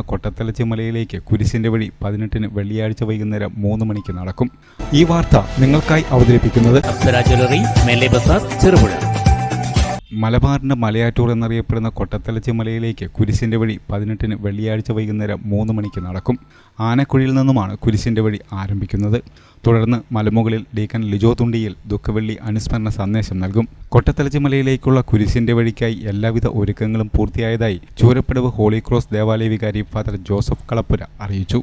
കൊട്ടത്തലച്ചി മലയിലേക്ക് കുരിശിന്റെ വഴി പതിനെട്ടിന് വെള്ളിയാഴ്ച വൈകുന്നേരം മൂന്ന് മണിക്ക് നടക്കും. ഈ വാർത്ത നിങ്ങൾക്കായി അവതരിപ്പിക്കുന്നത് ചെറുപുഴ. മലബാറിന്റെ മലയാറ്റൂർ എന്നറിയപ്പെടുന്ന കൊട്ടത്തലച്ചി മലയിലേക്ക് കുരിശിന്റെ വഴി പതിനെട്ടിന് വെള്ളിയാഴ്ച വൈകുന്നേരം മൂന്ന് മണിക്ക് നടക്കും. ആനക്കുഴിയിൽ നിന്നുമാണ് കുരിശിന്റെ വഴി ആരംഭിക്കുന്നത്. തുടർന്ന് മലമുകളിൽ ഡീക്കൻ ലിജോ തുണ്ടിയിൽ ദുഃഖവെള്ളി അനുസ്മരണ സന്ദേശം നൽകും. കൊട്ടത്തലച്ചി മലയിലേക്കുള്ള കുരിശിന്റെ വഴിക്കായി എല്ലാവിധ ഒരുക്കങ്ങളും പൂർത്തിയായതായി ചൂരപ്പടവ് ഹോളി ക്രോസ് ദേവാലയ വികാരി ഫാദർ ജോസഫ് കളപ്പുര അറിയിച്ചു.